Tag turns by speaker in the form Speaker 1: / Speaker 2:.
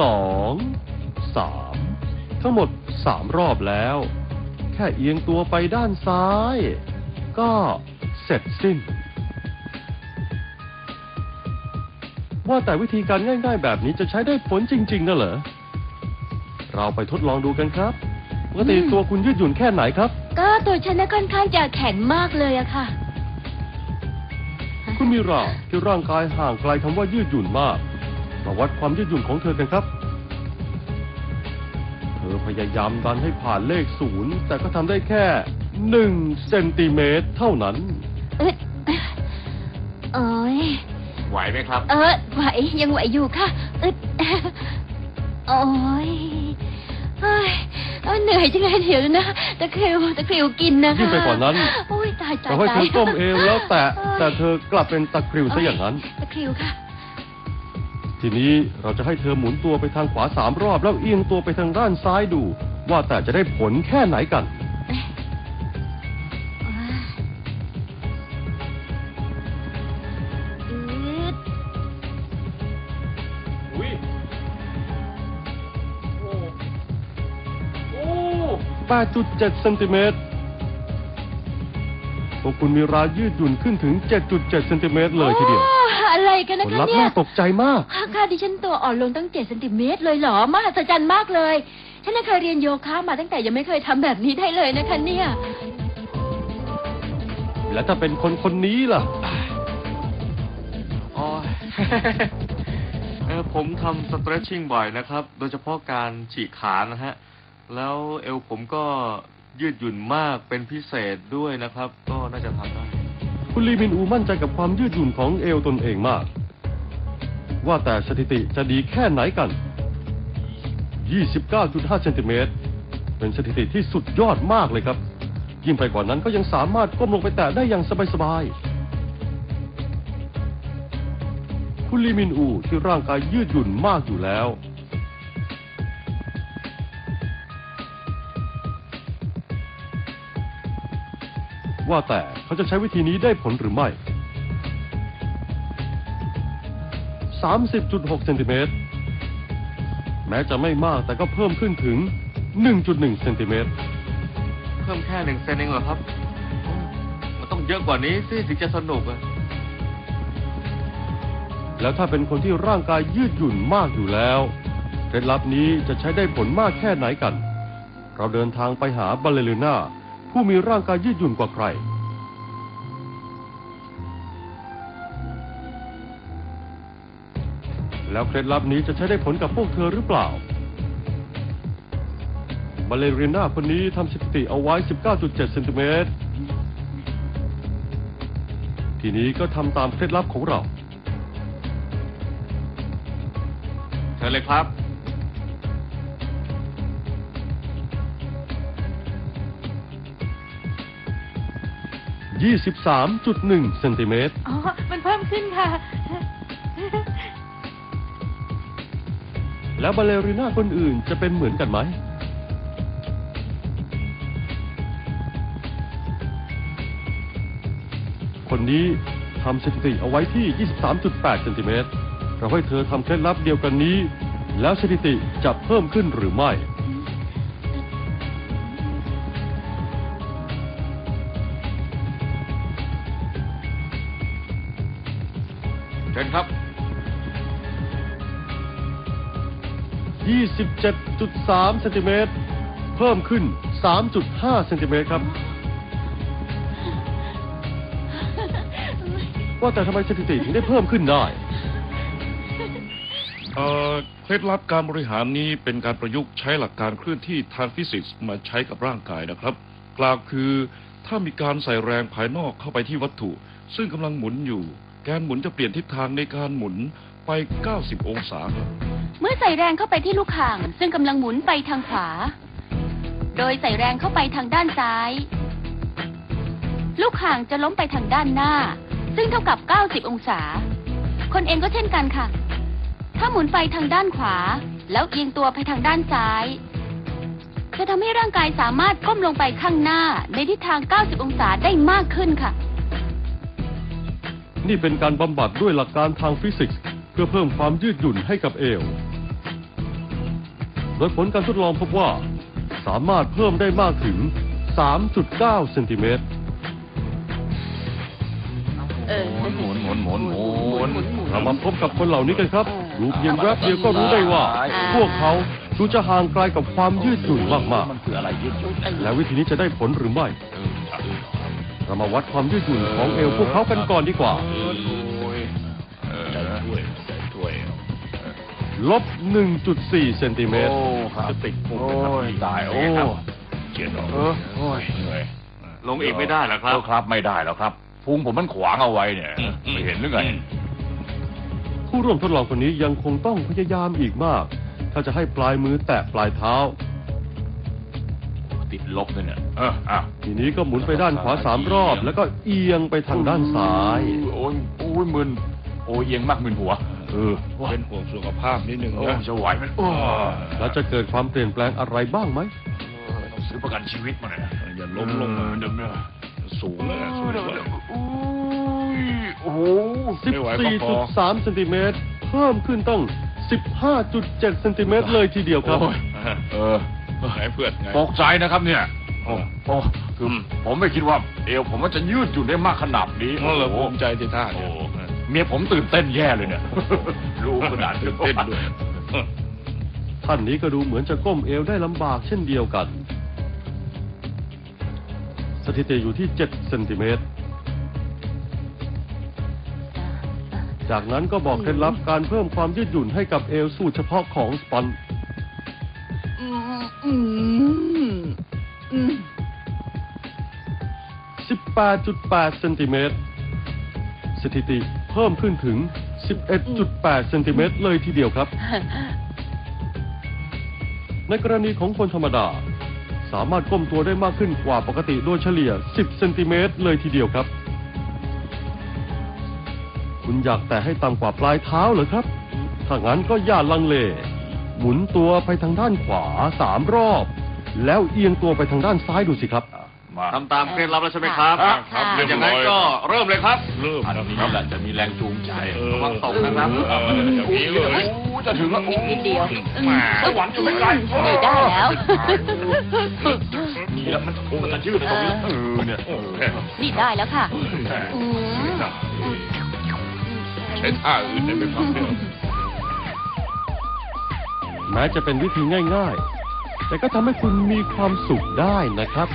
Speaker 1: สองสามทั้งหมดสามรอบแล้ว แค่เอียงตัวไปด้านซ้าย ก็เสร็จสิ้น ว่าแต่วิธีการง่าย ๆ แบบนี้จะใช้ได้ผลจริง ๆนะเหรอ เราไปทดลองดูกันครับปกติ
Speaker 2: อืม
Speaker 1: ตัวคุณยืดหยุ่นแค่ไหนครับ
Speaker 2: ก็ตัวฉันน่ะค่อนข้างจะแข็งมากเลยอะค่ะ
Speaker 1: คุณมีราที่ร่างกายห่างไกลคำว่ายืดหยุ่นมาก มาวัดความยืดหยุ่นของเธอกันครับ เธอพยายามดันให้ผ่านเลขศูนย์แต่ก็ทำได้แค่หนึ่งเซนติเมตรเท่านั้น
Speaker 2: เอ๊ะโอ้ย
Speaker 3: ไหวไหมครับ
Speaker 2: เออไหวยังไหวอยู่ค่ะเอ๊ะโอ้ยเฮ้ยเอ้ยเหนื่อยจังเลยเดี๋ยวนะตะคริวตะคริวกินนะคะ
Speaker 1: ยิ่งไปกว่านั้น
Speaker 2: โอ้ยตายตาย
Speaker 1: เราให้
Speaker 2: ตา
Speaker 1: เธ
Speaker 2: ย
Speaker 1: อก้มเอวแล้วแต่
Speaker 2: เอ้ย
Speaker 1: แต่เธอกลับเป็นตะคริวซะอย่างนั้น
Speaker 2: ตะคริวค่ะ
Speaker 1: ทีนี้เราจะให้เธอหมุนตัวไปทางขวาสามรอบแล้วเอียงตัวไปทางด้านซ้ายดู ว่าแต่จะได้ผลแค่ไหนกัน
Speaker 2: อืด
Speaker 1: อุ้ยโอ้8.7เซนติเมตร พวกคุณมีรายืดหยุ่นขึ้นถึง 7.7เซนติเมตรเลยทีเดียว
Speaker 2: โอ้อะไรกัน
Speaker 1: ผ
Speaker 2: นะ
Speaker 1: ล
Speaker 2: คะ
Speaker 1: ลัพธ์
Speaker 2: เนี่
Speaker 1: น่ายตกใจมาก
Speaker 2: ค่ะค่ะดิฉันตัวอ่อนลงตั้งเจ็ดเซนติเมตรเลยเหรอมหัศจรรย์มากเลย ฉันน่ะเคยเรียนโยคะมาตั้งแต่ยังไม่เคยทำแบบนี้ได้เลยนะคะเนี่ย
Speaker 1: แล้วถ้าเป็นคนคนนี้ล่ะ
Speaker 3: อ๋อ เออผมทำ stretching บ่อยนะครับ โดยเฉพาะการฉีกขานะฮะ แล้วเอวผมก็ ยืดหยุ่นมากเป็นพิเศษด้วยนะครับ ก็น่าจะทำได้
Speaker 1: คุณลีมินอูมั่นใจกับความยืดหยุ่นของเอวตนเองมาก ว่าแต่สถิติจะดีแค่ไหนกัน 29.5เซนติเมตรเป็นสถิติที่สุดยอดมากเลยครับ ยิ่งไปกว่านั้นก็ยังสามารถก้มลงไปแตะได้อย่างสบายๆคุณลีมินอูที่ร่างกายยืดหยุ่นมากอยู่แล้ว ว่าแต่เขาจะใช้วิธีนี้ได้ผลหรือไม่ 30.6เซนติเมตรแม้จะไม่มากแต่ก็เพิ่มขึ้นถึง 1.1เซนติเมตร
Speaker 3: เพิ่มแค่หนึ่งเซนเองเหรอครับโอ้มันต้องเยอะกว่านี้สิถึงจะสนุกอะ
Speaker 1: แล้วถ้าเป็นคนที่ร่างกายยืดหยุ่นมากอยู่แล้วเคล็ดลับนี้จะใช้ได้ผลมากแค่ไหนกัน เราเดินทางไปหาบัลเลริน่า ผู้มีร่างกายยืดหยุ่นกว่าใคร แล้วเคล็ดลับนี้จะใช้ได้ผลกับพวกเธอหรือเปล่าบัลเลริน่าคนนี้ทำสถิติเอาไว้ 19.7เซนติเมตร ทีนี้ก็ทำตามเคล็ดลับของเรา
Speaker 3: เชิญเลยครับ
Speaker 1: 23.1เซนติเมตร
Speaker 2: อ๋อ มันเพิ่มขึ้นค่ะ
Speaker 1: แล้วบาเลริน่าคนอื่นจะเป็นเหมือนกันไหม คนนี้ทำสถิติเอาไว้ที่ 23.8เซนติเมตร เราให้เธอทำเคล็ดลับเดียวกันนี้ แล้วสถิติจะเพิ่มขึ้นหรือไม่
Speaker 3: เชิญครับ
Speaker 1: 27.3เซนติเมตรเพิ่มขึ้น 3.5เซนติเมตรครับ ว่าแต่ทำไมสถิติถึงได้เพิ่มขึ้นได้
Speaker 4: เอ่อเคล็ดลับการบริหารนี้เป็นการประยุกต์ใช้หลักการเคลื่อนที่ทางฟิสิกส์มาใช้กับร่างกายนะครับ กล่าวคือถ้ามีการใส่แรงภายนอกเข้าไปที่วัตถุ ซึ่งกำลังหมุนอยู่ แกนหมุนจะเปลี่ยนทิศทางในการหมุนไป 90 องศาครับ
Speaker 2: เมื่อใส่แรงเข้าไปที่ลูกข่าง ซึ่งกำลังหมุนไปทางขวา โดยใส่แรงเข้าไปทางด้านซ้าย ลูกข่างจะล้มไปทางด้านหน้า ซึ่งเท่ากับ 90 องศา คนเองก็เช่นกันค่ะ ถ้าหมุนไปทางด้านขวา แล้วเอียงตัวไปทางด้านซ้าย จะทำให้ร่างกายสามารถก้มลงไปข้างหน้าในทิศทาง 90 องศาได้มากขึ้นค่ะ
Speaker 1: นี่เป็นการบำบัดด้วยหลักการทางฟิสิกส์ เพื่อเพิ่มความยืดหยุ่นให้กับเอว โดยผลการทดลองพบว่า สามารถเพิ่มได้มากถึง 3.9เซนติเมตร
Speaker 2: เออ
Speaker 5: หมุนหมุนหมุนหมุนหมุน
Speaker 1: เรามาพบกับคนเหล่านี้กันครับดูเพียงแวบเดียวก็รู้ได้ว่า พวกเขาดูจะห่างไกลกับความยืดหยุ่นมาก
Speaker 5: มันคืออะไรยืดหยุ่น
Speaker 1: ๆ และวิธีนี้จะได้ผลหรือไม่ เเรามาวัดความยืดหยุ่นของเอวพวกเขากันก่อนดีกว่า
Speaker 5: เออ
Speaker 4: ช่วยช่วย
Speaker 1: ลบ 1.4 เซนติเมตร
Speaker 5: โอ้ครับติดโอ้ยตายโอ้
Speaker 4: เขียนออก
Speaker 5: เออโอ้ย เหนื่อย
Speaker 3: ลงอีกไม่ได้เหรอครับ
Speaker 5: เครับไม่ได้แล้วครับพุงผมมันขวางเอาไว้เนี่ย ไม่เห็นหรือไง
Speaker 1: ผู้ร่วมทดลองคนนี้ยังคงต้องพยายามอีกมาก ถ้าจะให้ปลายมือแตะปลายเท้า
Speaker 5: ติดลบเลยเนี่ยเอออะ
Speaker 1: ทีนี้ก็หมุนไปด้านขวาสามรอบ แล้วก็เอียงไปทางด้านซ้าย
Speaker 5: โอ้ยโอ้ยมึนโอ้ยเอียงมากมึนหัว เออ
Speaker 4: เป็นห่วงสุขภาพนิดนึง
Speaker 5: โอ้
Speaker 4: นะ
Speaker 5: จะไหวไหมันโอ้ย
Speaker 1: แล้วจะเกิดความเปลี่ยนแปลงอะไรบ้างไหม
Speaker 5: ต้องซื้อประกันชีวิตมาเลยนะ
Speaker 4: อย่าล้มลงมา
Speaker 5: เดี๋ยวเนี่ย
Speaker 4: สูงเลยสูงเลย
Speaker 5: โอ้โห
Speaker 4: ไม่ไหวก็พอ
Speaker 1: 14.3เซนติเมตรเพิ่มขึ้นต้อง 15.7เซนติเมตรเลยทีเดียวครับ
Speaker 5: โอ้ยเออ
Speaker 4: ไงเพื่อนไง
Speaker 5: ตกใจนะครับเนี่ยโอ้โอ้คือผมไม่คิดว่าเอวผมมันจะยืดหยุ่นได้มากขนาดนี้
Speaker 4: นั่นแหละ
Speaker 5: โอ้
Speaker 4: ภู
Speaker 5: โห
Speaker 4: มิใจที่ท่า
Speaker 5: โอ้
Speaker 4: เนี่ย
Speaker 5: เมียผมตื่นเต้นแย่เลยเนี่ยรู้ขนาด
Speaker 4: ตื่นเต้นด้วย
Speaker 1: ท่านนี้ก็ดูเหมือนจะก้มเอวได้ลำบากเช่นเดียวกัน สถิติอยู่ที่7เซนติเมตร จากนั้นก็บอกเคล็ดลับการเพิ่มความยืดหยุ่นให้กับเอวสูตรเฉพาะของสปอน 18.8 เซนติเมตร สถิติเพิ่มขึ้นถึง 11.8 เซนติเมตรเลยทีเดียวครับ ในกรณีของคนธรรมดา สามารถก้มตัวได้มากขึ้นกว่าปกติโดยเฉลี่ย 10 เซนติเมตรเลยทีเดียวครับ คุณอยากแต่ให้ต่ำกว่าปลายเท้าเหรอครับ ถ้างั้นก็อย่าลังเล หมุนตัวไปทางด้านขวาสามรอบ แล้วเอียงตัวไปทางด้านซ้ายดูสิครับ
Speaker 5: มา
Speaker 3: ทำตามเคล็ดลับแล้วใช่ไหมครับ
Speaker 2: ค่ะ
Speaker 3: ครับ
Speaker 2: ค่ะ
Speaker 3: อย่างนั้นก็เริ่มเลยครับ
Speaker 4: เริ่ม
Speaker 5: อัน
Speaker 4: นะ
Speaker 5: นี้
Speaker 4: ครับ
Speaker 5: แหละจะมีแรงจูงใจ
Speaker 4: เออ
Speaker 3: ระวังตกนะครับ
Speaker 5: เอออย่างนี้เลยโอ้จะถึงแล้วโอ้
Speaker 2: นิดเดียวอืม
Speaker 5: สวรรค์อยู่ไม่ไกล
Speaker 2: นี่ได้แล้ว
Speaker 5: นี่แล้วมันมันจะยืดตรงนี้เออเนี่ยเออ
Speaker 2: นี่ได้แล้วค่ะอืม
Speaker 4: ใช้ท่าอื่นได้ไหมครับเนี่ย
Speaker 1: แม้จะเป็นวิธีง่าย ๆ แต่ก็ทำให้คุณมีความสุขได้นะครับ